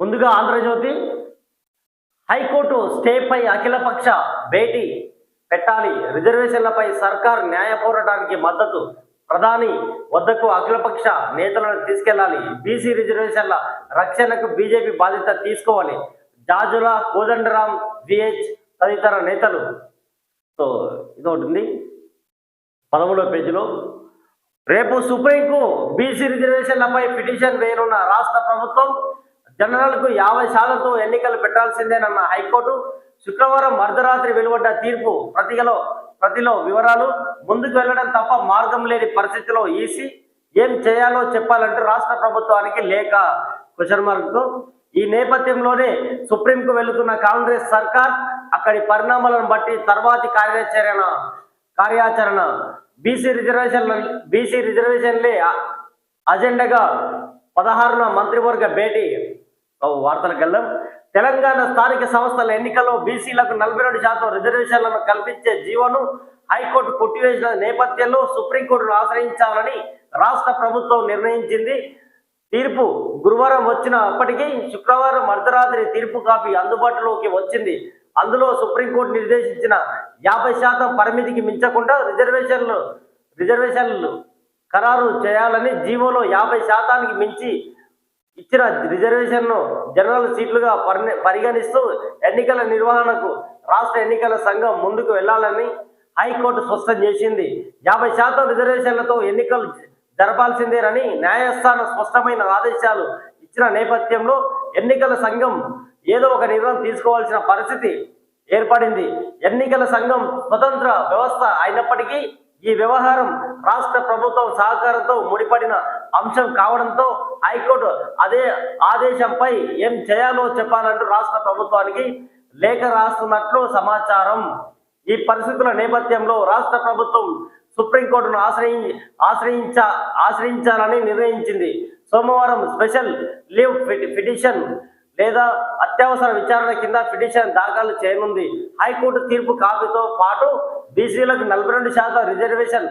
ముందుగా ఆంధ్రజ్యోతి హైకోర్టు స్టేపై అఖిలపక్ష భేటీ పెట్టాలి. రిజర్వేషన్లపై సర్కార్ న్యాయ పోరాటానికి మద్దతు ప్రధాని వద్దకు అఖిలపక్ష నేతలను తీసుకెళ్ళాలి. బీసీ రిజర్వేషన్ల రక్షణకు బీజేపీ బాధ్యత తీసుకోవాలి. జాజుల కోదండరామ్ విహెచ్ తదితర నేతలు. సో ఇది ఒకటి ఉంది. పదమూడవ పేజీలో. రేపు సుప్రీంకు బీసీ రిజర్వేషన్లపై పిటిషన్ వేయనున్న రాష్ట్ర ప్రభుత్వం జనరల్కు యాభై శాతంతో ఎన్నికలు పెట్టాల్సిందేనన్న హైకోర్టు. శుక్రవారం అర్ధరాత్రి వెలువడ్డ తీర్పు ప్రతిగలో ప్రతిలో వివరాలు. ముందుకు వెళ్ళడం తప్ప మార్గం లేని పరిస్థితిలో ఈసీ ఏం చేయాలో చెప్పాలంటూ రాష్ట్ర ప్రభుత్వానికి లేఖ. క్వశ్చన్ మార్క్ ఈ నేపథ్యంలోనే సుప్రీంకు వెళుతున్న కాంగ్రెస్ సర్కార్ అక్కడి పరిణామాలను బట్టి తర్వాతి కార్యాచరణ కార్యాచరణ. బీసీ రిజర్వేషన్ బీసీ రిజర్వేషన్లే అజెండాగా పదహారున మంత్రివర్గ భేటీ. వార్తలకు వెళ్ళాం తెలంగాణ స్థానిక సంస్థల ఎన్నికల్లో బీసీలకు నలభై రెండు శాతం రిజర్వేషన్లను కల్పించే జీవోను హైకోర్టు కొట్టివేసిన నేపథ్యంలో సుప్రీంకోర్టును ఆశ్రయించాలని రాష్ట్ర ప్రభుత్వం నిర్ణయించింది. తీర్పు గురువారం వచ్చినప్పటికీ శుక్రవారం అర్ధరాత్రి తీర్పు కాపీ అందుబాటులోకి వచ్చింది. అందులో సుప్రీంకోర్టు నిర్దేశించిన యాభై శాతం పరిమితికి మించకుండా రిజర్వేషన్లు రిజర్వేషన్లు ఖరారు చేయాలని జీవోలో యాభై శాతానికి మించి ఇచ్చిన రిజర్వేషన్ను జనరల్ సీట్లుగా పరిగణిస్తూ ఎన్నికల నిర్వహణకు రాష్ట్ర ఎన్నికల సంఘం ముందుకు వెళ్ళాలని హైకోర్టు స్పష్టం చేసింది. యాభై శాతం రిజర్వేషన్లతో ఎన్నికలు జరపాల్సిందేనని న్యాయస్థానం స్పష్టమైన ఆదేశాలు ఇచ్చిన నేపథ్యంలో ఎన్నికల సంఘం ఏదో ఒక నిర్ణయం తీసుకోవాల్సిన పరిస్థితి ఏర్పడింది. ఎన్నికల సంఘం స్వతంత్ర వ్యవస్థ అయినప్పటికీ ఈ వ్యవహారం రాష్ట్ర ప్రభుత్వం సహకారంతో ముడిపడిన అంశం కావడంతో హైకోర్టు అదే ఆదేశంపై ఏం చేయాలో చెప్పాలంటూ రాష్ట్ర ప్రభుత్వానికి లేఖ రాస్తున్నట్లు సమాచారం. ఈ పరిస్థితుల నేపథ్యంలో రాష్ట్ర ప్రభుత్వం సుప్రీంకోర్టును ఆశ్రయి ఆశ్రయించ ఆశ్రయించాలని నిర్ణయించింది. సోమవారం స్పెషల్ లీవ్ పిటిషన్ లేదా అత్యవసర విచారణ కింద పిటిషన్ దాఖలు చేయనుంది. హైకోర్టు తీర్పు కాపీతో పాటు బీసీలకు నలభై రెండు శాతం రిజర్వేషన్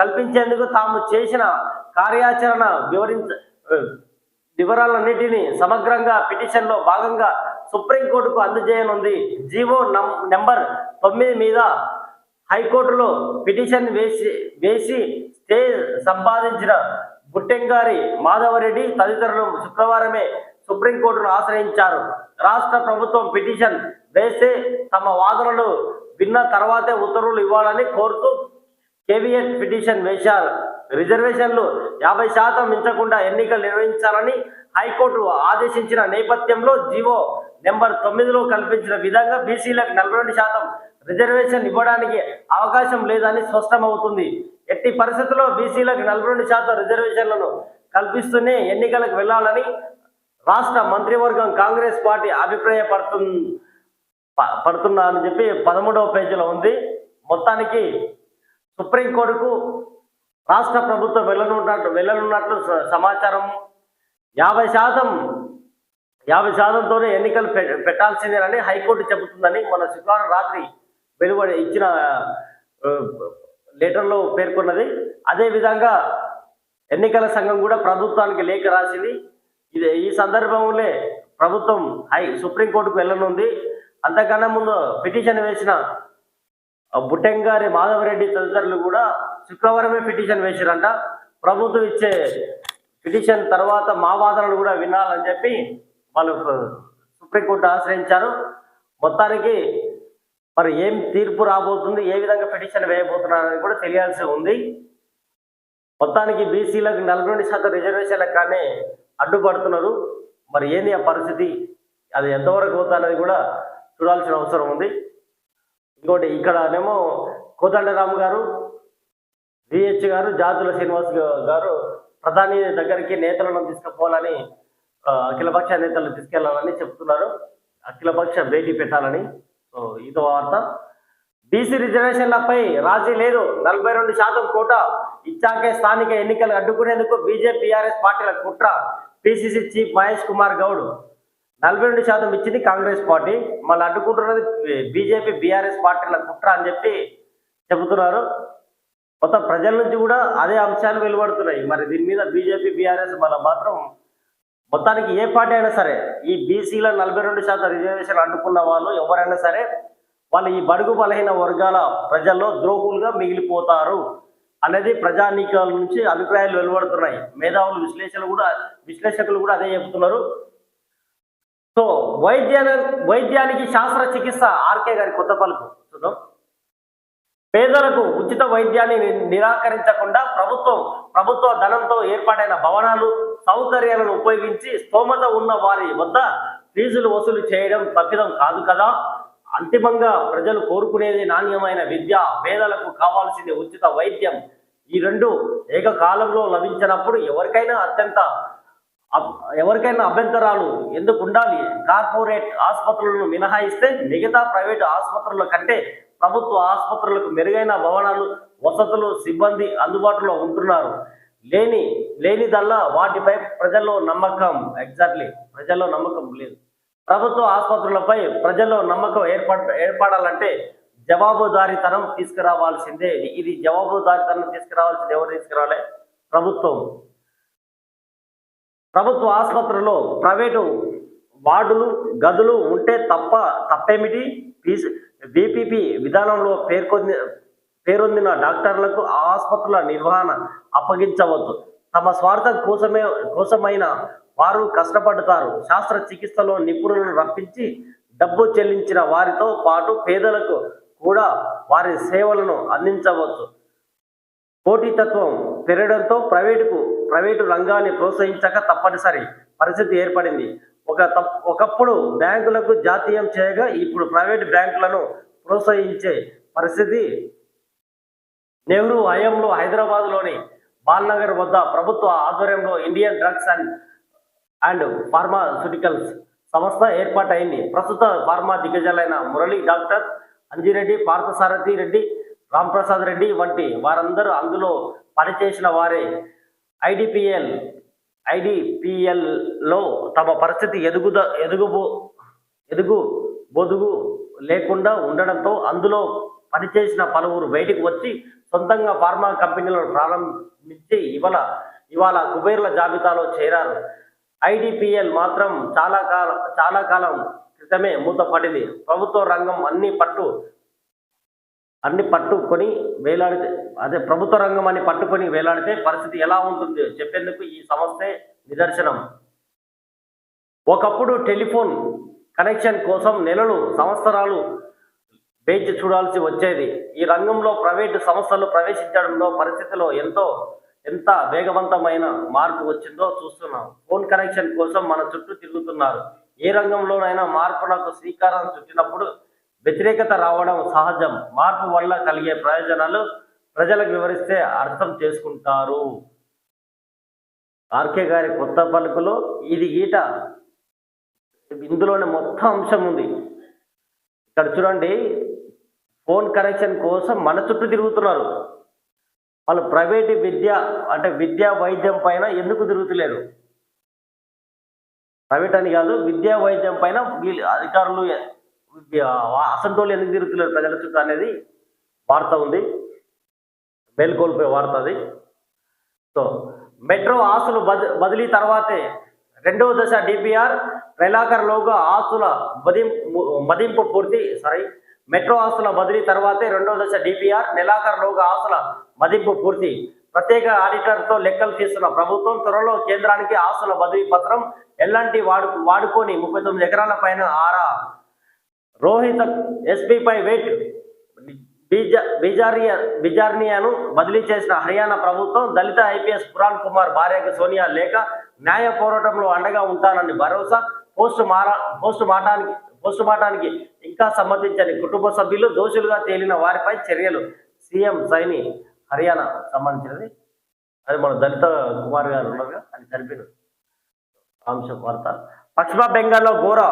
కల్పించేందుకు తాము చేసిన కార్యాచరణ వివరించ వివరాలన్నింటినీ సమగ్రంగా పిటిషన్లో భాగంగా సుప్రీంకోర్టుకు అందజేయనుంది. జీవో నెంబర్ తొమ్మిది మీద హైకోర్టులో పిటిషన్ వేసి వేసి స్టే సంపాదించిన గుట్టెంగారి మాధవరెడ్డి తదితరులు శుక్రవారమే సుప్రీంకోర్టును ఆశ్రయించారు. రాష్ట్ర ప్రభుత్వం పిటిషన్ వేస్తే తమ వాదనలు విన్న తర్వాతే ఉత్తర్వులు ఇవ్వాలని కోరుతూ కేవీఎస్ పిటిషన్ వేశారు. రిజర్వేషన్లు యాభై శాతం మించకుండా ఎన్నికలు నిర్వహించాలని హైకోర్టు ఆదేశించిన నేపథ్యంలో జీవో నెంబర్ తొమ్మిదిలో కల్పించిన విధంగా బీసీలకు నలభై శాతం రిజర్వేషన్ ఇవ్వడానికి అవకాశం లేదని స్పష్టమవుతుంది. ఎట్టి పరిస్థితుల్లో బీసీలకు నలభై శాతం రిజర్వేషన్లను కల్పిస్తూనే ఎన్నికలకు వెళ్ళాలని రాష్ట్ర మంత్రివర్గం కాంగ్రెస్ పార్టీ అభిప్రాయపడుతుంది ప- పడుతున్నా అని చెప్పి పదమూడవ పేజీలో ఉంది. మొత్తానికి సుప్రీంకోర్టుకు రాష్ట్ర ప్రభుత్వం వెళ్ళనున్నట్టు వెళ్ళనున్నట్లు సమాచారం యాభై శాతం యాభై శాతంతోనే ఎన్నికలు పె- పెట్టాల్సిందేనని హైకోర్టు చెబుతుందని మన శుక్రవారం రాత్రి వెలువడి ఇచ్చిన లెటర్లో పేర్కొన్నది. అదేవిధంగా ఎన్నికల సంఘం కూడా ప్రభుత్వానికి లేఖ రాసింది. ఇది ఈ సందర్భంలో ప్రభుత్వం హై సుప్రీంకోర్టుకు వెళ్ళనుంది. అంతకన్నా ముందు పిటిషన్ వేసిన బుట్టెంగారి మాధవరెడ్డి తదితరులు కూడా శుక్రవారమే పిటిషన్ వేసిరంట. ప్రభుత్వం ఇచ్చే పిటిషన్ తర్వాత మా వాదనలు కూడా వినాలని చెప్పి వాళ్ళు సుప్రీంకోర్టు ఆశ్రయించారు. మొత్తానికి మరి ఏం తీర్పు రాబోతుంది ఏ విధంగా పిటిషన్ వేయబోతున్నారు కూడా తెలియాల్సి ఉంది. మొత్తానికి బీసీలకు నలభై రెండు శాతం రిజర్వేషన్లకు కానీ అడ్డుపడుతున్నారు. మరి ఏంది ఆ పరిస్థితి? అది ఎంతవరకు అవుతుందనేది కూడా చూడాల్సిన అవసరం ఉంది. ఇంకోటి ఇక్కడనేమో కోదండరామ్ గారు విహెచ్ గారు జాతుల శ్రీనివాస్ గారు ప్రధాని దగ్గరికి నేతలను తీసుకుపోవాలని అఖిలపక్ష నేతలను తీసుకెళ్ళాలని చెప్తున్నారు. అఖిలపక్ష భేటీ పెట్టాలని సో ఇదో వార్త. బీసీ రిజర్వేషన్లపై రాజీ లేదు. నలభై రెండు శాతం కోట ఇచ్చాకే స్థానిక ఎన్నికలు అడ్డుకునేందుకు బీజేపీ ఆర్ఎస్ పార్టీల కుట్ర. పిసిసి చీఫ్ మహేష్ కుమార్ గౌడ్ నలభై రెండు శాతం ఇచ్చింది కాంగ్రెస్ పార్టీ. మళ్ళీ అడ్డుకుంటున్నది బీజేపీ బీఆర్ఎస్ పార్టీల కుట్ర అని చెప్పి చెబుతున్నారు. మొత్తం ప్రజల నుంచి కూడా అదే అంశాలు వెలువడుతున్నాయి. మరి దీని మీద బీజేపీ బీఆర్ఎస్ మళ్ళీ మాత్రం మొత్తానికి ఏ పార్టీ అయినా సరే ఈ బీసీల నలభై రెండు శాతం రిజర్వేషన్ అడ్డుకున్న వాళ్ళు ఎవరైనా సరే వాళ్ళు ఈ బడుగు బలహీన వర్గాల ప్రజల్లో ద్రోహులుగా మిగిలిపోతారు అనేది ప్రజానీకాల నుంచి అభిప్రాయాలు వెలువడుతున్నాయి. మేధావులు విశ్లేషణలు కూడా విశ్లేషకులు కూడా అదే చెబుతున్నారు. సో వైద్యాన్ని వైద్యానికి శాస్త్ర చికిత్స ఆర్కే గారి కొత్త పలుకు. చూద్దాం. పేదలకు ఉచిత వైద్యాన్ని నిరాకరించకుండా ప్రభుత్వం ప్రభుత్వ ధనంతో ఏర్పాటైన భవనాలు సౌకర్యాలను ఉపయోగించి స్తోమత ఉన్న వారి వద్ద ఫీజులు వసూలు చేయడం తప్పిదం కాదు కదా. అంతిమంగా ప్రజలు కోరుకునేది నాణ్యమైన విద్య పేదలకు కావాల్సింది ఉచిత వైద్యం. ఈ రెండు ఏకకాలంలో లభించినప్పుడు ఎవరికైనా అత్యంత ఎవరికైనా అభ్యంతరాలు ఎందుకు ఉండాలి? కార్పొరేట్ ఆసుపత్రులను మినహాయిస్తే మిగతా ప్రైవేట్ ఆసుపత్రుల కంటే ప్రభుత్వ ఆసుపత్రులకు మెరుగైన భవనాలు వసతులు సిబ్బంది అందుబాటులో ఉంటున్నారు. లేని లేనిదల్లా వాటిపై ప్రజల్లో నమ్మకం ఎగ్జాక్ట్లీ ప్రజల్లో నమ్మకం లేదు. ప్రభుత్వ ఆసుపత్రులపై ప్రజల్లో నమ్మకం ఏర్పడ ఏర్పడాలంటే జవాబుదారీతనం తీసుకురావాల్సిందే. ఇది జవాబుదారీతనం తీసుకురావాల్సింది ఎవరు తీసుకురావాలి ప్రభుత్వం. ప్రభుత్వ ఆసుపత్రుల్లో ప్రైవేటు వార్డులు గదులు ఉంటే తప్ప తప్పేమిటి? ఫీజు బీపీపీ విధానంలో పేర్కొంది పేరొందిన డాక్టర్లకు ఆసుపత్రుల నిర్వహణ అప్పగించవద్దు. తమ స్వార్థం కోసమే కోసమైన వారు కష్టపడతారు. శాస్త్ర చికిత్సలో నిపుణులను రప్పించి డబ్బు చెల్లించిన వారితో పాటు పేదలకు కూడా వారి సేవలను అందించవచ్చు. పోటీతత్వం పెరగడంతో ప్రైవేటుకు ప్రైవేటు రంగాన్ని ప్రోత్సహించక తప్పనిసరి పరిస్థితి ఏర్పడింది. ఒక ఒకప్పుడు బ్యాంకులకు జాతీయం చేయగా ఇప్పుడు ప్రైవేట్ బ్యాంకులను ప్రోత్సహించే పరిస్థితి నెహ్రూ హయాంలో హైదరాబాద్లోని బాల్నగర్ వద్ద ప్రభుత్వ ఆధ్వర్యంలో Indian drugs and and pharmaceuticals సంస్థ ఏర్పాటైంది. ప్రస్తుత ఫార్మా దిగ్గజాలైన మురళి డాక్టర్ అంజిరెడ్డి పార్థసారథి రెడ్డి రాంప్రసాద్ రెడ్డి వంటి వారందరూ అందులో పనిచేసిన వారే ఐడిపిఎల్ ఐడిపిఎల్లో తమ పరిస్థితి ఎదుగుద ఎదుగుబో ఎదుగు బొదుగు లేకుండా ఉండడంతో అందులో పనిచేసిన పలువురు బయటికి వచ్చి సొంతంగా ఫార్మా కంపెనీలను ప్రారంభించి ఇవాళ ఇవాళ కుబేర్ల జాబితాలో చేరారు. ఐడిపిఎల్ మాత్రం చాలా కాలం చాలా కాలం క్రితమే మూతపడింది. ప్రభుత్వ రంగం అన్ని పట్టు అన్ని పట్టుకొని వేలాడితే అదే ప్రభుత్వ రంగం అని పట్టుకొని వేలాడితే పరిస్థితి ఎలా ఉంటుంది? చెప్పేందుకు ఈ సంస్థే నిదర్శనం. ఒకప్పుడు టెలిఫోన్ కనెక్షన్ కోసం నెలలు సంవత్సరాలు వేచి చూడాల్సి వచ్చేది. ఈ రంగంలో ప్రైవేటు సంస్థలు ప్రవేశించడంలో పరిస్థితిలో ఎంతో ఎంత వేగవంతమైన మార్పు వచ్చిందో చూస్తున్నాం. ఫోన్ కనెక్షన్ కోసం మన చుట్టూ తిరుగుతున్నారు. ఏ రంగంలోనైనా మార్పులకు శ్రీకారం చుట్టినప్పుడు వ్యతిరేకత రావడం సహజం. మార్పు వల్ల కలిగే ప్రయోజనాలు ప్రజలకు వివరిస్తే అర్థం చేసుకుంటారు. ఆర్కే గారి కొత్త పలుకులో ఇది గీట ఇందులోనే మొత్తం అంశం ఉంది. ఇక్కడ చూడండి ఫోన్ కనెక్షన్ కోసం మన చుట్టూ తిరుగుతున్నారు. వాళ్ళు ప్రైవేట్ విద్య అంటే విద్యా వైద్యం పైన ఎందుకు తిరుగుతలేరు? ప్రైవేట్ అని కాదు విద్యా వైద్యం పైన వీళ్ళు అధికారులు అసంటోళ్ళు ఎందుకు తిరుగుతున్నారు ప్రజల చుట్టూ అనేది వార్త ఉంది. మేల్కొల్పే వార్త అది. సో మెట్రో ఆస్తులు బదిలీ తర్వాతే రెండవ దశ డిపిఆర్ లోగా ఆస్తుల మదింపు మదింపు పూర్తి సారీ మెట్రో ఆస్తుల బదిలీ తర్వాతే రెండవ దశ డిపిఆర్ నెలాఖరులోగా ఆస్తుల మదింపు పూర్తి. ప్రత్యేక ఆడిటర్తో లెక్కలు తీస్తున్న ప్రభుత్వం త్వరలో కేంద్రానికి ఆస్తుల బదిలీ పత్రం ఎలాంటి వాడు వాడుకొని ముప్పై తొమ్మిది ఎకరాల పైన ఆరా రోహిత ఎస్పీపై వెయిట్. బీజా బిజారియా బిజార్నియాను బదిలీ చేసిన హర్యానా ప్రభుత్వం దళిత ఐపీఎస్ పురాణ్ కుమార్ భార్యకు సోనియా లేక న్యాయ పోరాటంలో అండగా ఉంటానని భరోసా పోస్ట్ మారా పోస్ట్ మాటానికి పోస్ట్ మార్టానికి ఇంకా సంబంధించని కుటుంబ సభ్యులు దోషులుగా తేలిన వారిపై చర్యలు సీఎం సైని హర్యానా సంబంధించినది. అది మన దళిత కుమార్ గారు ఉన్నారుగా అని తెలిపిన అంశం వార్త. పశ్చిమ బెంగాల్లో ఘోర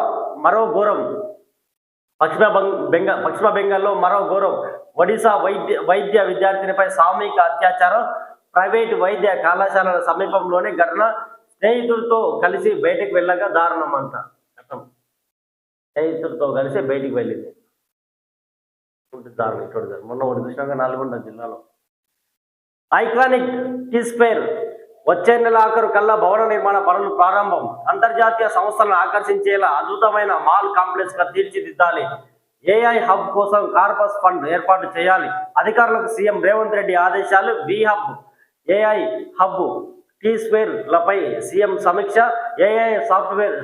మరో ఘోరం. పశ్చిమ బంగ్ బెంగా పశ్చిమ బెంగాల్లో మరో ఘోరం ఒడిశా వైద్య వైద్య విద్యార్థినిపై సామూహిక అత్యాచారం ప్రైవేట్ వైద్య కళాశాలల సమీపంలోనే ఘటన స్నేహితులతో కలిసి బయటకు వెళ్ళగా దారుణం అంట. స్నేహితులతో కలిసి బయటికి వెళ్ళింది. దారుణం ఇటువంటి మొన్న ఒకటి చూసినాక నల్గొండ జిల్లాలో. Iconic kiss pair. వచ్చే నెల ఆఖరు కల్లా భవన నిర్మాణ పనులు ప్రారంభం. అంతర్జాతీయ సంస్థలను ఆకర్షించేలా అద్భుతమైన మాల్ కాంప్లెక్స్గా తీర్చిదిద్దాలి. ఏఐ హబ్ కోసం కార్పస్ ఫండ్ ఏర్పాటు చేయాలి. అధికారులకు సీఎం రేవంత్ రెడ్డి ఆదేశాలు we hub AI hub T square లపై సీఎం సమీక్ష ఏఐ సాఫ్ట్వేర్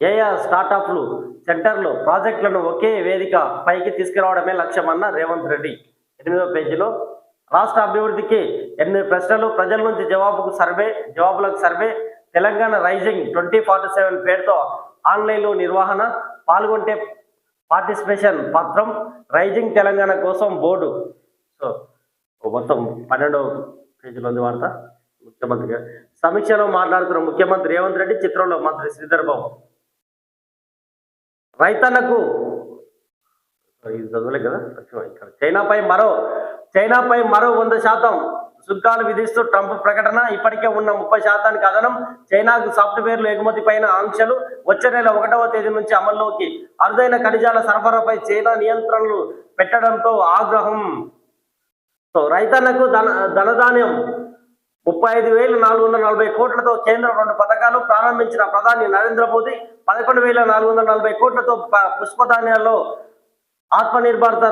ఏఐ స్టార్టప్లు సెంటర్లు ప్రాజెక్టులను ఒకే వేదిక పైకి తీసుకురావడమే లక్ష్యమన్న రేవంత్ రెడ్డి. ఎనిమిదవ పేజీలో రాష్ట్ర అభివృద్ధికి ఎనిమిది ప్రశ్నలు ప్రజల నుంచి జవాబుకు survey జవాబులకు survey Telangana rising twenty forty seven పేరుతో ఆన్లైన్లో నిర్వహణ పాల్గొంటే పార్టిసిపేషన్ పత్రం రైజింగ్ తెలంగాణ కోసం బోర్డు. సో మొత్తం పన్నెండవ పేజీలో ఉంది వార్త. ముఖ్యమంత్రి గారు సమీక్షలో మాట్లాడుతున్న ముఖ్యమంత్రి రేవంత్ రెడ్డి చిత్రంలో మంత్రి శ్రీధర్ బాబు. రైతన్నకు ఇది చదవలేదు కదా ఇక్కడ చైనాపై మరో చైనాపై మరో వంద శాతం సుంకాలు విధిస్తూ ట్రంప్ ప్రకటన. ఇప్పటికే ఉన్న ముప్పై శాతానికి అదనం చైనాకు సాఫ్ట్వేర్లు ఎగుమతి పైన ఆంక్షలు. వచ్చే నెల ఒకటవ తేదీ నుంచి అమల్లోకి అరుదైన ఖనిజాల సరఫరాపై చైనా నియంత్రణలు పెట్టడంతో ఆగ్రహం. సో రైతన్నకు ధన ధనధాన్యం ముప్పై ఐదు వేల నాలుగు వందల నలభై కోట్లతో కేంద్ర రెండు పథకాలు ప్రారంభించిన ప్రధాని నరేంద్ర మోదీ పదకొండు వేల నాలుగు వందల నలభై కోట్లతో ప- పుష్పధాన్యాల్లో ఆత్మనిర్భరత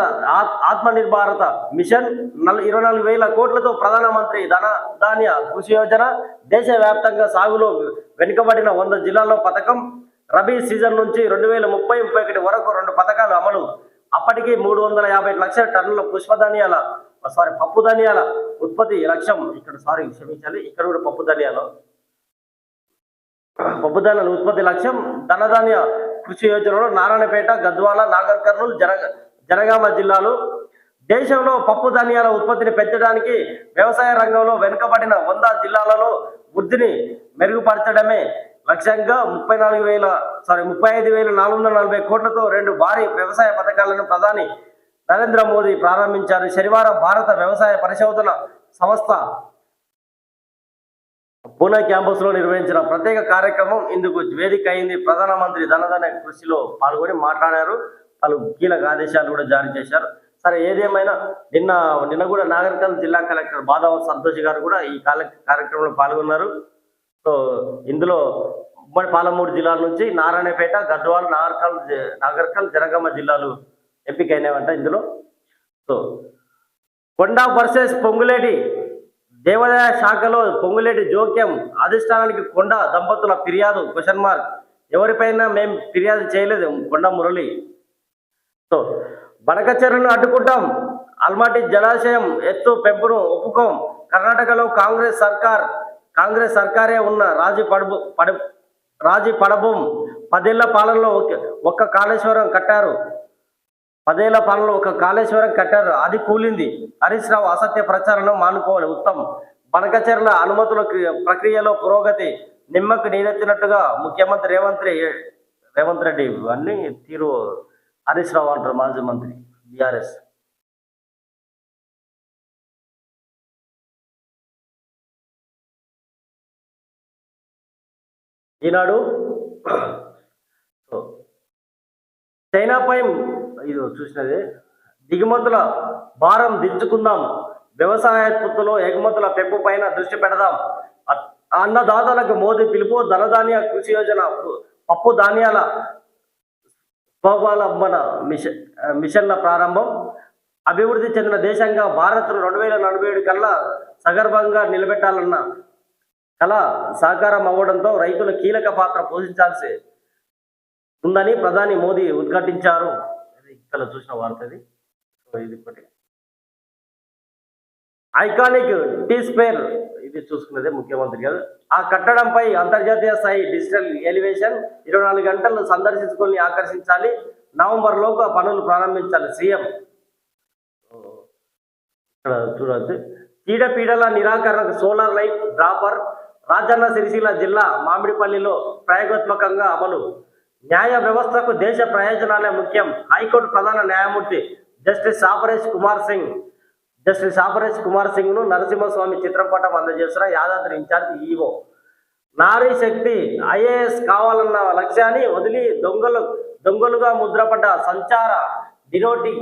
ఆత్మనిర్భారత మిషన్ ఇరవై నాలుగు వేల కోట్లతో ప్రధానమంత్రి ధన ధాన్య కృషి యోజన దేశవ్యాప్తంగా సాగులో వెనుకబడిన వంద జిల్లాల్లో పథకం రబీ సీజన్ నుంచి రెండు వేల ముప్పై ముప్పై ఒకటి వరకు రెండు పథకాలు అమలు. అప్పటికే మూడు వందల యాభై లక్షల టన్నుల పుష్పధాన్యాల సారీ పప్పు ధాన్యాల ఉత్పత్తి లక్ష్యం. ఇక్కడ సారీ క్షమించాలి. ఇక్కడ కూడా పప్పు ధాన్యాలు. పప్పు ధాన్యాల ఉత్పత్తి లక్ష్యం ధనధాన్య కృషి యోజనలో నారాయణపేట గద్వాల నాగర్ కర్నూలు జనగ జనగామ జిల్లాలు. దేశంలో పప్పు ధాన్యాల ఉత్పత్తిని పెంచడానికి వ్యవసాయ రంగంలో వెనుకబడిన వంద జిల్లాలలో వృద్ధిని మెరుగుపరచడమే లక్ష్యంగా ముప్పై నాలుగు వేల సారీ ముప్పై ఐదు వేల నాలుగు వందల నలభై కోట్లతో రెండు భారీ వ్యవసాయ పథకాలను ప్రధాని నరేంద్ర మోదీ ప్రారంభించారు. శనివారం భారత వ్యవసాయ పరిశోధన సంస్థ పూనా క్యాంపస్లో నిర్వహించిన ప్రత్యేక కార్యక్రమం ఇందుకు వేదిక అయింది ప్రధానమంత్రి ధనధన కృషిలో పాల్గొని మాట్లాడారు. పలు కీలక ఆదేశాలు కూడా జారీ చేశారు. సరే ఏదేమైనా నిన్న నిన్న కూడా నాగరికల్ జిల్లా కలెక్టర్ బాదావత్ సంతోష్ గారు కూడా ఈ కార్యక్రమంలో పాల్గొన్నారు. సో ఇందులో ఉమ్మడి పాలమూరు జిల్లాల నుంచి నారాయణపేట గద్వాల్ నాగర్కల్ జ- నాగర్కల్ జనగామ జిల్లాలు ఎంపికైనవంట ఇందులో. సో కొండ వర్సెస్ పొంగులేటి దేవాదాయ శాఖలో పొంగులేటి జోక్యం అధిష్టానానికి కొండ దంపతుల ఫిర్యాదు? క్వశ్చన్ మార్క్ ఎవరిపైన మేము ఫిర్యాదు చేయలేదు కొండ మురళి. సో బనకచెరును అడ్డుకుంటాం. అల్మాటి జలాశయం ఎత్తు పెంపును ఒప్పుకోం. కర్ణాటకలో కాంగ్రెస్ సర్కార్ కాంగ్రెస్ సర్కారే ఉన్న రాజీ పడబు పడ రాజీ పడబోం. పదేళ్ళ పాలనలో ఒక ఒక్క కాళేశ్వరం కట్టారు. పదేళ్ళ పాలనలో ఒక కాళేశ్వరం కట్టారు. అది కూలింది. హరీష్ రావు అసత్య ప్రచారంలో మానుకోవాలి. ఉత్తమ్ బనకచర్ల అనుమతుల క్రియ- ప్రక్రియలో పురోగతి. నిమ్మకు నీరెత్తినట్టుగా ముఖ్యమంత్రి రేవంత్ రేవంత్ రెడ్డి అన్ని తీరు హరీష్ రావు అంటారు మాజీ మంత్రి బీఆర్ఎస్. ఈనాడు చైనాపై ఇది చూసినది దిగుమతుల భారం దించుకుందాం వ్యవసాయోత్పత్తులు ఎగుమతుల పెంపు పైన దృష్టి పెడదాం. అన్నదాతలకు మోదీ పిలుపు ధనధాన్య కృషి యోజన పప్పు ధాన్యాల స్వావలంబన మిషన్ మిషన్ల ప్రారంభం. అభివృద్ధి చెందిన దేశంగా భారత్ను రెండు వేల నలభై ఏడు కల్లా సగర్భంగా నిలబెట్టాలన్న కళ సాకారం అవ్వడంతో రైతులు కీలక పాత్ర పోషించాల్సి ఉందని ప్రధాని మోదీ ఉద్ఘాటించారు. ఇక్కడ చూసిన వార్త ఇది. సో ఇది ఒకటి ఐకానిక్ టీ స్పేర్ ఇది చూసుకున్నదే ముఖ్యమంత్రి గారు. ఆ కట్టడంపై అంతర్జాతీయ స్థాయి డిజిటల్ ఎలివేషన్ ఇరవై నాలుగు గంటలు సందర్శించుకొని ఆకర్షించాలి. నవంబర్ లోపు ఆ పనులు ప్రారంభించాలి సీఎం. ఇక్కడ చూడవచ్చు. చీడపీడల నిరాకరణకు solar light trapper Rajanna Sircilla జిల్లా మామిడిపల్లిలో ప్రయోగాత్మకంగా అమలు. న్యాయ వ్యవస్థకు దేశ ప్రయోజనాలే ముఖ్యం. హైకోర్టు ప్రధాన న్యాయమూర్తి జస్టిస్ సాపరేష్ కుమార్ సింగ్ జస్టిస్ సాపరేష్ కుమార్ సింగ్ను నరసింహస్వామి చిత్రపటం అందజేస్తున్న యాదాద్రి ఇన్ఛార్జ్ ఈవో నారీ శక్తి ఐఏఎస్ కావాలన్న లక్ష్యాన్ని వదిలి దొంగలు దొంగలుగా ముద్రపడ్డ సంచార డినోటి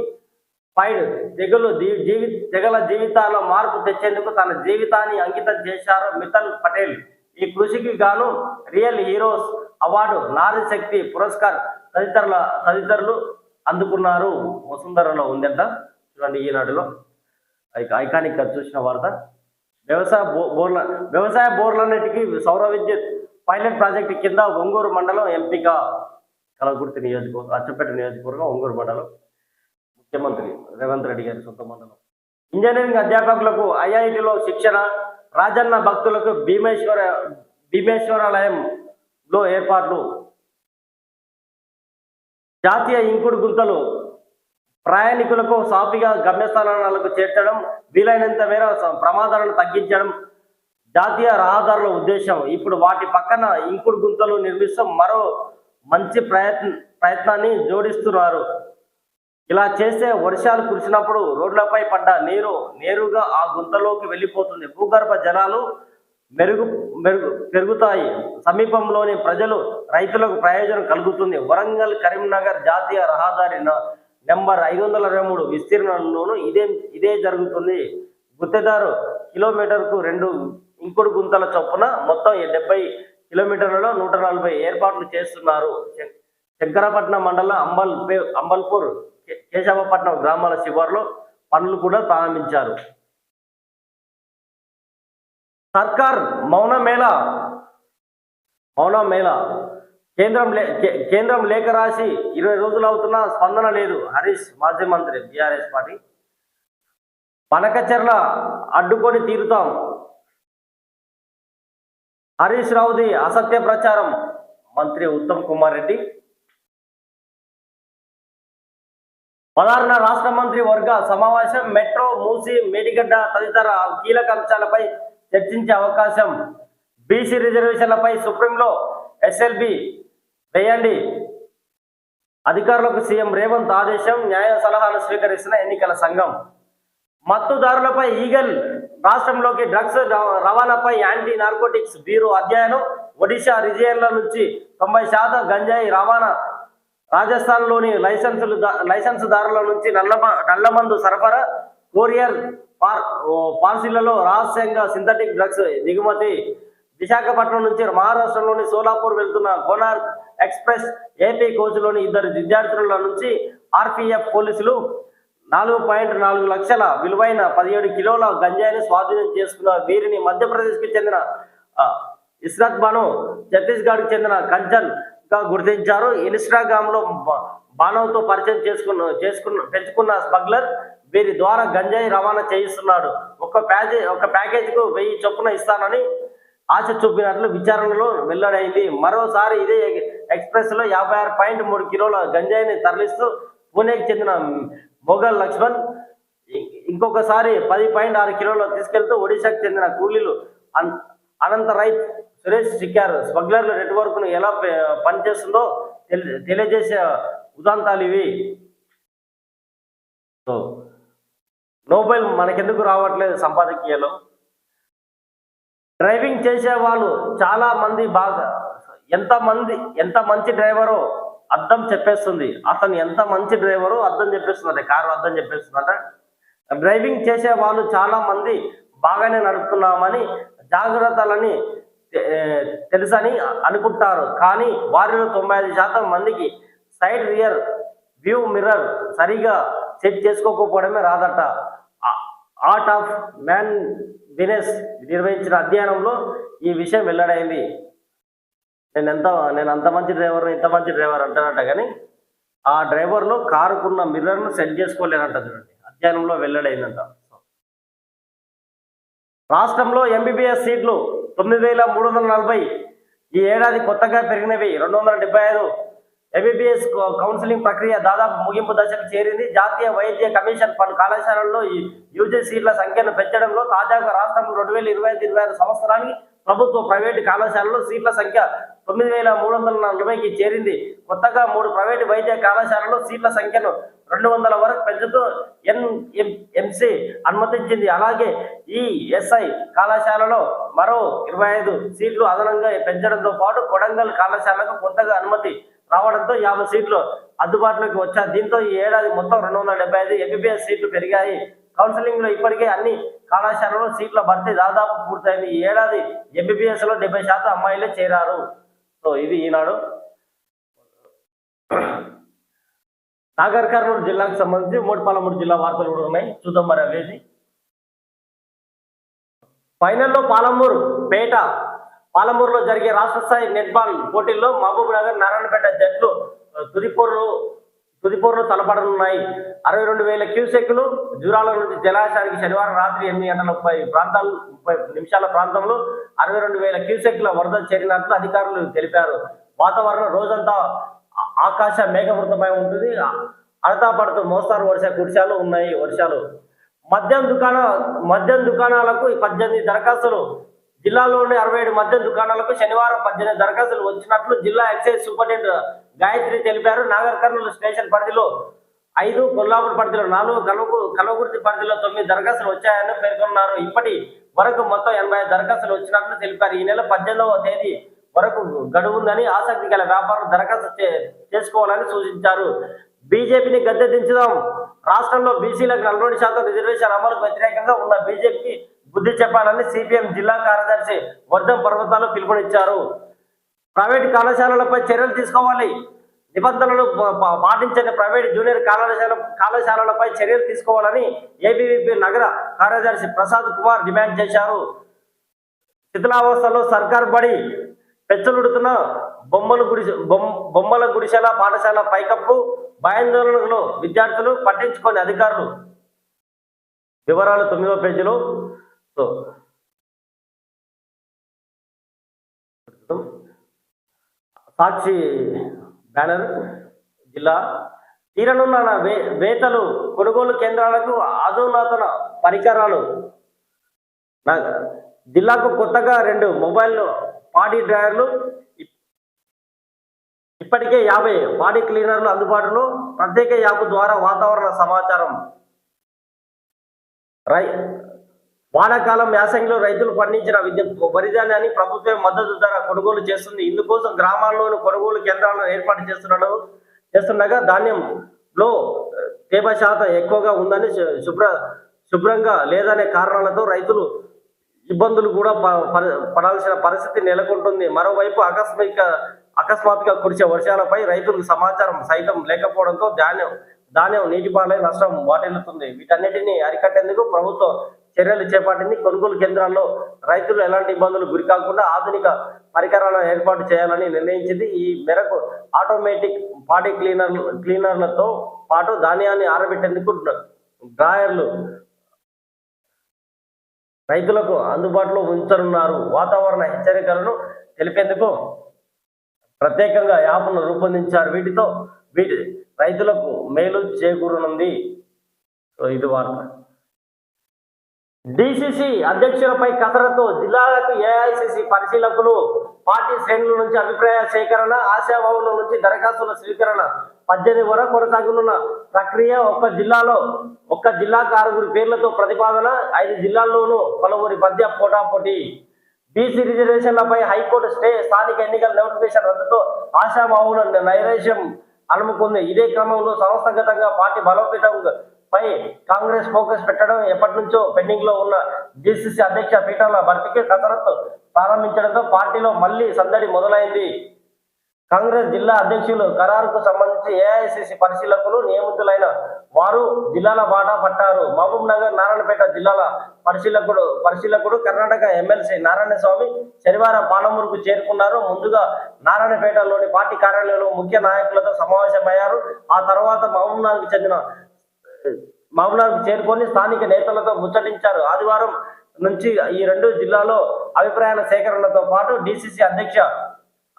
పైడ్ తెగులు జీవి తెగల జీవితాల్లో మార్పు తెచ్చేందుకు తన జీవితాన్ని అంకితం చేశారు మితల్ పటేల్. ఈ కృషికి గాను రియల్ హీరోస్ అవార్డు నారీ శక్తి పురస్కార్ తదితరుల తదితరులు అందుకున్నారు. వసుంధరలో ఉందంట. చూడండి ఈనాడులో ఐకానిక్గా చూసిన వార్త. వ్యవసాయ బోర్ల వ్యవసాయ బోర్లన్నిటికీ సౌర విద్యుత్ పైలట్ ప్రాజెక్టు కింద ఒంగూరు మండలం ఎంపిక కలగుర్తి నియోజకవర్గం అచ్చపేట నియోజకవర్గం ఒంగూరు మండలం ముఖ్యమంత్రి రేవంత్ రెడ్డి గారి సొంత మండలం. ఇంజనీరింగ్ అధ్యాపకులకు ఐఐటిలో శిక్షణ రాజన్న భక్తులకు భీమేశ్వర భీమేశ్వరాలయంలో ఏర్పాట్లు. జాతీయ ఇంకుడు గుంతలు ప్రయాణికులకు సాఫీగా గమ్యస్థానాలకు చేర్చడం వీలైనంత మేర ప్రమాదాలను తగ్గించడం జాతీయ రహదారుల ఉద్దేశం. ఇప్పుడు వాటి పక్కన ఇంకుడు గుంతలు నిర్మిస్తూ మరో మంచి ప్రయత్న ప్రయత్నాన్ని జోడిస్తున్నారు. ఇలా చేస్తే వర్షాలు కురిసినప్పుడు రోడ్లపై పడ్డ నీరు నేరుగా ఆ గుంతలోకి వెళ్ళిపోతుంది. భూగర్భ జలాలు మెరుగు మెరుగు పెరుగుతాయి. సమీపంలోని ప్రజలు రైతులకు ప్రయోజనం కలుగుతుంది. వరంగల్ కరీంనగర్ జాతీయ రహదారి నెంబర్ ఐదు వందల ఇరవై మూడు విస్తీర్ణంలోనూ ఇదే ఇదే జరుగుతుంది. గుత్తేదారు కిలోమీటర్కు రెండు ఇంకుడు గుంతల చొప్పున మొత్తం డెబ్బై కిలోమీటర్లలో నూట నలభై ఏర్పాట్లు చేస్తున్నారు. శం- శంకరపట్నం మండలం అంబల్ అంబల్పూర్ కేశవపట్నం గ్రామాల శివారులో పనులు కూడా ప్రారంభించారు. సర్కార్ మౌన మేళ మౌన మేళ. కేంద్రం లే కేంద్రం లేఖ రాసి ఇరవై రోజులు అవుతున్నా స్పందన లేదు. హరీష్ మాజీ మంత్రి బీఆర్ఎస్ పార్టీ. పనకచెర్ల అడ్డుకొని తీరుతాం. హరీష్ రావుది అసత్య ప్రచారం. మంత్రి ఉత్తమ్ కుమార్ రెడ్డి. ప్రధాన రాష్ట్ర మంత్రి వర్గ సమావేశం మెట్రో మూసి మేడిగడ్డ తదితర కీలక అంశాలపై చర్చించే అవకాశం. బీసీ రిజర్వేషన్లపై సుప్రీంలో ఎస్ఎల్బి వేయండి. అధికారులకు సీఎం రేవంత్ ఆదేశం న్యాయ సలహాలు స్వీకరిస్తున్న ఎన్నికల సంఘం. మత్తుదారులపై ఈగల్ రాష్ట్రంలోకి డ్రగ్స్ రవ- రవాణాపై యాంటీ నార్కోటిక్స్ బ్యూరో అధ్యయనం ఒడిశా రిజియన్ల నుంచి తొంభై శాతం గంజాయి రవాణా రాజస్థాన్లోని లైసెన్సులు లైసెన్సుదారుల నుంచి నల్లమ నల్లమందు సరఫరా కొరియర్ పార్ రహస్యంగా సింథటిక్ డ్రగ్స్ దిగుమతి. విశాఖపట్నం నుంచి మహారాష్ట్రలోని సోలాపూర్ వెళ్తున్న కోనార్క్ ఎక్స్ప్రెస్ ఏపీ కోచ్లోని ఇద్దరు విద్యార్థుల నుంచి ఆర్పిఎఫ్ పోలీసులు నాలుగు పాయింట్ నాలుగు లక్షల విలువైన పదిహేడు కిలోల గంజాయిని స్వాధీనం చేసుకున్న వీరిని మధ్యప్రదేశ్కి చెందిన ఇస్రత్ బను ఛత్తీస్గఢ్కి చెందిన కంచన్ గా గుర్తించారు. ఇన్స్టాగ్రామ్లో బాణంతో పరిచయం చేసుకున్న చేసుకున్న పెంచుకున్న స్మగ్లర్ వీరి ద్వారా గంజాయి రవాణా చేయిస్తున్నాడు. ఒక ప్యాకేజ్ ఒక ప్యాకేజ్కు వెయ్యి చొప్పున ఇస్తానని ఆశ చూపినట్లు విచారణలో వెల్లడైంది. మరోసారి ఇదే ఎక్స్ప్రెస్లో యాభై ఆరు పాయింట్ మూడు కిలోల గంజాయిని తరలిస్తూ పూణేకి చెందిన మొఘల్ లక్ష్మణ్ ఇంకొకసారి పది పాయింట్ ఆరు కిలోలు తీసుకెళ్తూ ఒడిశాకు చెందిన కూలీలు అనంత రైత్ సురేష్ చిక్కారు. స్మగ్లర్ల నెట్వర్క్ను ఎలా పనిచేస్తుందో తెలి- తెలియజేసే ఉదాంతాలు ఇవి. సో నోబెల్ మనకెందుకు రావట్లేదు సంపాదకీయలో? డ్రైవింగ్ చేసే వాళ్ళు చాలా మంది బాగా ఎంత మంది ఎంత మంచి డ్రైవరో అర్థం చెప్పేస్తుంది. అతను ఎంత మంచి డ్రైవరో అర్థం చెప్పేస్తుందంట కారు అర్థం చెప్పేస్తుందంట. డ్రైవింగ్ చేసే వాళ్ళు చాలా మంది బాగానే నడుపుతున్నామని జాగ్రత్తలని తెలుసని అనుకుంటారు. కానీ వారిలో తొంభై ఐదు శాతం మందికి సైడ్ రియర్ వ్యూ మిర్రర్ సరిగా సెట్ చేసుకోకపోవడమే రాదట. ఆర్ట్ ఆఫ్ మ్యాన్ వినెస్ నిర్వహించిన అధ్యయనంలో ఈ విషయం వెల్లడైంది. నేను ఎంత నేను అంత మంచి డ్రైవర్ ఇంత మంచి డ్రైవర్ అంటానట కానీ ఆ డ్రైవర్లో కారుకున్న మిర్రర్ను సెట్ చేసుకోలేనంట చూడండి. అధ్యయనంలో వెల్లడైందంట. రాష్ట్రంలో ఎంబీబీఎస్ సీట్లు తొమ్మిది వేల మూడు వందల నలభై ఈ ఏడాది కొత్తగా పెరిగినవి రెండు వందల డెబ్బై ఐదు. ఎంబీబీఎస్ కౌన్సిలింగ్ ప్రక్రియ దాదాపు ముగింపు దశకు చేరింది. జాతీయ వైద్య కమిషన్ పలు కళాశాలల్లో ఈ యూజీ సీట్ల సంఖ్యను పెంచడంలో తాజాగా రాష్ట్రంలో రెండు వేల ఇరవై ఐదు ఇరవై ఆరు సంవత్సరానికి ప్రభుత్వ ప్రైవేటు కళాశాలలో సీట్ల సంఖ్య తొమ్మిది వేల మూడు వందల నలభైకి చేరింది. కొత్తగా మూడు ప్రైవేటు వైద్య కళాశాలలో సీట్ల సంఖ్యను రెండు వందల వరకు పెంచుతూ ఎన్ఎంఎంసి అనుమతించింది. అలాగే ఈ ఎస్ఐ కళాశాలలో మరో ఇరవై ఐదు సీట్లు అదనంగా పెంచడంతో పాటు కొడంగల్ కళాశాలకు కొత్తగా అనుమతి రావడంతో యాభై సీట్లు అందుబాటులోకి వచ్చాయి. దీంతో ఈ ఏడాది మొత్తం రెండు వందల డెబ్బై ఐదు ఎంబీబీఎస్ సీట్లు పెరిగాయి. కౌన్సిలింగ్లో ఇప్పటికే అన్ని కళాశాలలో సీట్ల భర్తీ దాదాపు పూర్తయింది. ఈ ఏడాది ఎంబీబీఎస్లో డెబ్బై శాతం అమ్మాయిలే చేరారు. సో ఇది ఈనాడు. నాగర్ కర్నూలు జిల్లాకు సంబంధించి మూడుపాలమూడు జిల్లా వార్తలు కూడా ఉన్నాయి. చూద్దాం మరి అవేది ఫైనల్లో పాలమూరు పేట. పాలమూరులో జరిగే రాష్ట్ర స్థాయి నెట్బాల్ పోటీల్లో మహబూబ్ నగర్ నారాయణపేట జట్లు తుదిపూర్లు తుదిపూర్లు తలపడనున్నాయి అరవై రెండు వేల క్యూసెక్లు జూరాల నుంచి జలాశయానికి శనివారం రాత్రి ఎనిమిది గంటల ముప్పై ప్రాంతాలు ముప్పై నిమిషాల ప్రాంతంలో అరవై రెండు వేల క్యూసెక్ల వరద చేరినట్లు అధికారులు తెలిపారు. వాతావరణం రోజంతా ఆకాశ మేఘవృతమై ఉంటుంది. అడతా పడుతూ మోస్తారు వర్ష కురిశాలు ఉన్నాయి వర్షాలు. మద్యం దుకాణ మద్యం దుకాణాలకు పద్దెనిమిది దరఖాస్తులు. జిల్లాలోని అరవై ఏడు మద్యం దుకాణాలకు శనివారం పద్దెనిమిది దరఖాస్తులు వచ్చినట్లు జిల్లా ఎక్సైజ్ సూపరింటెండెంట్ గాయత్రి తెలిపారు. నాగర్ కర్నూలు స్టేషన్ పరిధిలో ఐదు కొల్లాపూర్ పరిధిలో నాలుగు కలవకు కలవకుర్తి పరిధిలో తొమ్మిది దరఖాస్తులు వచ్చాయని పేర్కొన్నారు. ఇప్పటి వరకు మొత్తం ఎనభై దరఖాస్తులు వచ్చినట్లు తెలిపారు. ఈ నెల పద్దెనిమిదవ తేదీ వరకు గడువు ఉందని ఆసక్తి గల వ్యాపారులు దరఖాస్తు చేసుకోవాలని సూచించారు. బీజేపీని గద్దె దించుదాం రాష్ట్రంలో బీసీలకు నలభై శాతం రిజర్వేషన్ అమలుకు వ్యతిరేకంగా ఉన్న బీజేపీకి బుద్ధి చెప్పాలని సిపిఎం జిల్లా కార్యదర్శి వర్ధం పర్వతాలు పిలుపునిచ్చారు. ప్రైవేట్ కళాశాలలపై చర్యలు తీసుకోవాలి. నిబంధనలు పాటించని ప్రైవేట్ జూనియర్ కళాశాల కళాశాలలపై చర్యలు తీసుకోవాలని ఏబీవీపీ నగర కార్యదర్శి ప్రసాద్ కుమార్ డిమాండ్ చేశారు. శిథిలావస్థలో సర్కార్ బడి పెచ్చలుడుతున్న బొమ్మల గుడి బొమ్మల గుడిసెల పాఠశాల పైకప్పు భయాందోళనలు విద్యార్థులు పట్టించుకొని అధికారులు. వివరాలు తొమ్మిదో పేజీలో. సో సాక్షి బ్యానర్ జిల్లా తీరనున్న నా వే వేతలు కొనుగోలు కేంద్రాలకు అధునాతన పరికరాలు. జిల్లాకు కొత్తగా రెండు మొబైల్ పాడీ డ్రైవర్లు ఇప్పటికే యాభై బాడీ క్లీనర్లు అందుబాటులో ప్రత్యేక యాప్ ద్వారా వాతావరణ సమాచారం రై వానాకాలం యాసంగిలో రైతులు పండించిన విద్య వరి ధాన్యాన్ని ప్రభుత్వం మద్దతు ధర కొనుగోలు చేస్తుంది. ఇందుకోసం గ్రామాల్లోని కొనుగోలు కేంద్రాలను ఏర్పాటు చేస్తున్నాడు చేస్తుండగా ధాన్యంలో తేమ శాతం ఎక్కువగా ఉందని శుభ్ర శుభ్రంగా లేదనే కారణాలతో రైతులు ఇబ్బందులు కూడా ప- పడాల్సిన పరిస్థితి నెలకొంటుంది. మరోవైపు ఆకస్మిక అకస్మాత్తుగా కురిసే వర్షాలపై రైతులకు సమాచారం సైతం లేకపోవడంతో ధాన్యం ధాన్యం నీటిపాలై నష్టం వాటిల్లుతుంది. వీటన్నిటిని అరికట్టేందుకు ప్రభుత్వం చర్యలు చేపట్టింది. కొనుగోలు కేంద్రాల్లో రైతులు ఎలాంటి ఇబ్బందులు గురికాకుండా ఆధునిక పరికరాలను ఏర్పాటు చేయాలని నిర్ణయించింది. ఈ మేరకు ఆటోమేటిక్ పాడి క్లీనర్ క్లీనర్లతో పాటు ధాన్యాన్ని ఆరబెట్టేందుకు డ్రాయర్లు రైతులకు అందుబాటులో ఉంచనున్నారు. వాతావరణ హెచ్చరికలను తెలిపేందుకు ప్రత్యేకంగా యాప్ను రూపొందించారు. వీటితో వీటి రైతులకు మేలు చేకూరనుంది. సో ఇది వార్త డిసిసి అధ్యక్షులపై కసరత్తు జిల్లాలకు ఏఐసిసి పరిశీలకులు పార్టీ శ్రేణుల నుంచి అభిప్రాయ సేకరణ ఆశాభావుల నుంచి దరఖాస్తుల స్వీకరణ పద్దెనిమిది వరకు కొనసాగనున్న ప్రక్రియ ఒక్క జిల్లాలో ఒక్క జిల్లాకు ఆరుగురు పేర్లతో ప్రతిపాదన ఐదు జిల్లాల్లోనూ పలువురి మధ్య పోటాపోటీ. బీసీ రిజర్వేషన్లపై హైకోర్టు స్టే స్థానిక ఎన్నికల నోటిఫికేషన్ రద్దుతో ఆశాభావుల నైరాశ్యం అనుముకుంది ఇదే క్రమంలో సంస్థాగతంగా పార్టీ బలోపేతం పై కాంగ్రెస్ ఫోకస్ పెట్టడం ఎప్పటి నుంచో పెండింగ్లో ఉన్న డిసిసి అధ్యక్ష పీఠాల భర్తీకి కసరత్తు ప్రారంభించడంతో పార్టీలో మళ్ళీ సందడి మొదలైంది. కాంగ్రెస్ జిల్లా అధ్యక్షులు ఖరారుకు సంబంధించి ఏఐసిసి పరిశీలకులు నియమితులైన వారు జిల్లాల బాట పట్టారు. మహబూబ్ నగర్ నారాయణపేట జిల్లాల పరిశీలకుడు పరిశీలకుడు కర్ణాటక ఎమ్మెల్సీ నారాయణ స్వామి శనివారం పాలమూరుకు చేరుకున్నారు. ముందుగా నారాయణపేటలోని పార్టీ కార్యాలయంలో ముఖ్య నాయకులతో సమావేశమయ్యారు. ఆ తర్వాత మహబూబ్ నగర్కు చెందిన మహబూబ్నగర్ చేరుకొని స్థానిక నేతలతో ముచ్చటించారు. ఆదివారం నుంచి ఈ రెండు జిల్లాలో అభిప్రాయాల సేకరణతో పాటు డిసిసి అధ్యక్ష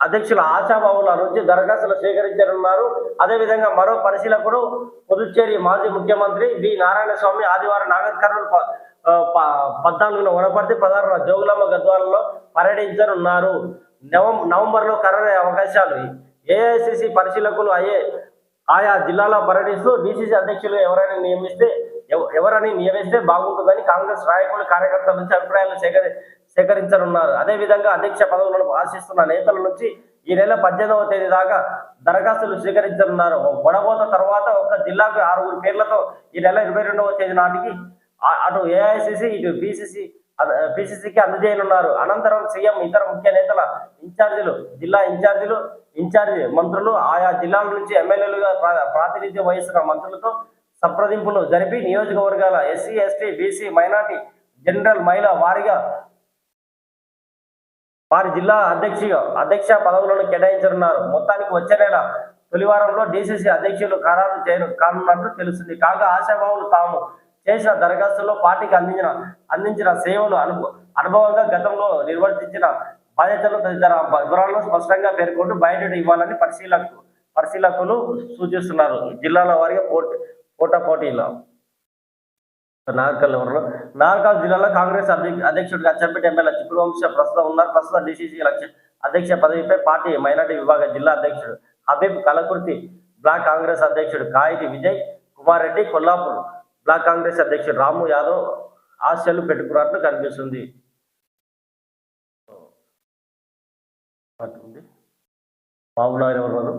అధ్యక్షుల ఆశాబాబుల నుంచి దరఖాస్తులు స్వీకరించనున్నారు. అదేవిధంగా మరో పరిశీలకుడు పుదుచ్చేరి మాజీ ముఖ్యమంత్రి బి నారాయణస్వామి ఆదివారం నాగర్ కర్నూలు ప- ప- పద్నాలుగున వనపర్తి పదహారున జోగులమ్మ గద్వాలలో పర్యటించనున్నారు. నవం నవంబర్లో ఖరారయ్యే అవకాశాలు. ఏఐసిసి పరిశీలకులు అయ్యే ఆయా జిల్లాలో పర్యటిస్తూ డిసిసి అధ్యక్షులు ఎవరైనా నియమిస్తే ఎవ- ఎవరని నియమిస్తే బాగుంటుందని కాంగ్రెస్ నాయకులు కార్యకర్తల నుంచి అభిప్రాయాలు సేకరి సేకరించనున్నారు. అదేవిధంగా అధ్యక్ష పదవులను ఆశిస్తున్న నేతల నుంచి ఈ నెల పద్దెనిమిదవ తేదీ దాకా దరఖాస్తులు స్వీకరించనున్నారు. వడబోత తర్వాత ఒక జిల్లాకు ఆరుగురు పేర్లతో ఈ నెల ఇరవై రెండవ తేదీ నాటికి అటు ఏఐసిసి ఇటు బీసీసీ పిసిసికి అందజేయనున్నారు. అనంతరం సీఎం ఇతర ముఖ్య నేతల ఇన్ఛార్జీలు జిల్లా ఇన్ఛార్జీలు ఇన్ఛార్జి మంత్రులు ఆయా జిల్లాల నుంచి ఎమ్మెల్యేలుగా ప్రాతినిధ్యం వహిస్తున్న మంత్రులతో సంప్రదింపులు జరిపి నియోజకవర్గాల SC ST BC minority general మహిళ వారిగా వారి జిల్లా అధ్యక్ష అధ్యక్ష పదవులను కేటాయించనున్నారు. మొత్తానికి వచ్చే నెల తొలివారంలో డీసీసీ అధ్యక్షులు ఖరారు చేయను కానున్నట్లు తెలుస్తుంది. కాగా ఆశాభావులు తాము చేసిన దరఖాస్తులో పార్టీకి అందించిన అందించిన సేవలు అనుభవ అనుభవంగా గతంలో నిర్వర్తించిన బాధ్యతలు తదితర వివరాలను స్పష్టంగా పేర్కొంటూ బయట ఇవ్వాలని పరిశీలకు పరిశీలకులు సూచిస్తున్నారు. జిల్లాల వారిగా పోటీ పోటా పోటీలో. నాగర్కల్ ఎవరు? నాగర్కల్ జిల్లాలో కాంగ్రెస్ అధ్య- అధ్యక్షుడిగా అచ్చంపేట ఎమ్మెల్యే చిక్కుడు వంశ ప్రస్తుతం ఉన్నారు. ప్రస్తుతం డిసిసి అధ్యక్ష పదవిపై పార్టీ మైనార్టీ విభాగ జిల్లా అధ్యక్షుడు హబీబ్ కలకుర్తి బ్లాక్ కాంగ్రెస్ అధ్యక్షుడు కాయితి విజయ్ కుమార్ రెడ్డి కొల్లాపూర్ బ్లాక్ కాంగ్రెస్ అధ్యక్షుడు రాము యాదవ్ ఆశలు పెట్టుకున్నట్లు కనిపిస్తుంది. బాబునగర్ ఎవరు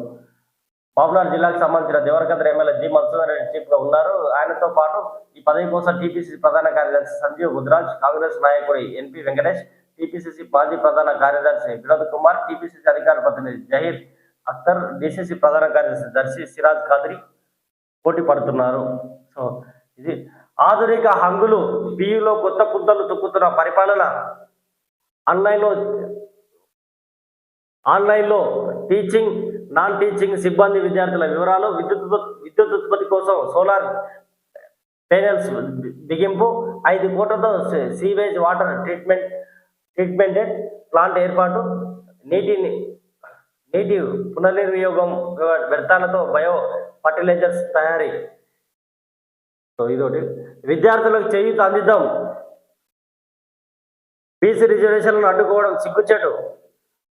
మహబూబ్నగర్ జిల్లాకు సంబంధించిన దేవరకద్ర ఎమ్మెల్యే జి మధుసూదన్ రెడ్డి చీఫ్గా ఉన్నారు. ఆయనతో పాటు ఈ పదవి కోసం టీపీసీసీ ప్రధాన కార్యదర్శి సంజీవ్ గుద్రాజ్ కాంగ్రెస్ నాయకుడు ఎన్పి వెంకటేష్ టీపీసీసీ మాజీ ప్రధాన కార్యదర్శి వినోద్ కుమార్ టీపీసీసీ అధికార ప్రతినిధి జహీర్ అఖ్తర్ డిసిసి ప్రధాన కార్యదర్శి దర్శి సిరాజ్ ఖాద్రి పోటీ పడుతున్నారు. సో ఇది ఆధునిక హంగులు పియులో కొత్త పుద్దలు తొక్కుతున్న పరిపాలన. ఆన్లైన్లో ఆన్లైన్లో టీచింగ్ నాన్ టీచింగ్ సిబ్బంది విద్యార్థుల వివరాలు విద్యుత్ విద్యుత్ ఉత్పత్తి కోసం సోలార్ ప్యానెల్స్ బిగింపు ఐదు కోట్లతో సీవేజ్ వాటర్ ట్రీట్మెంట్ ట్రీట్మెంటెడ్ ప్లాంట్ ఏర్పాటు నీటిని నీటి పునర్వినియోగం వ్యర్థాలతో బయో ఫర్టిలైజర్స్ తయారీ. సో ఇదొకటి. విద్యార్థులకు చేయూత అందిద్దాం. బీసీ రిజర్వేషన్లను అడ్డుకోవడం సిగ్గుచేటు.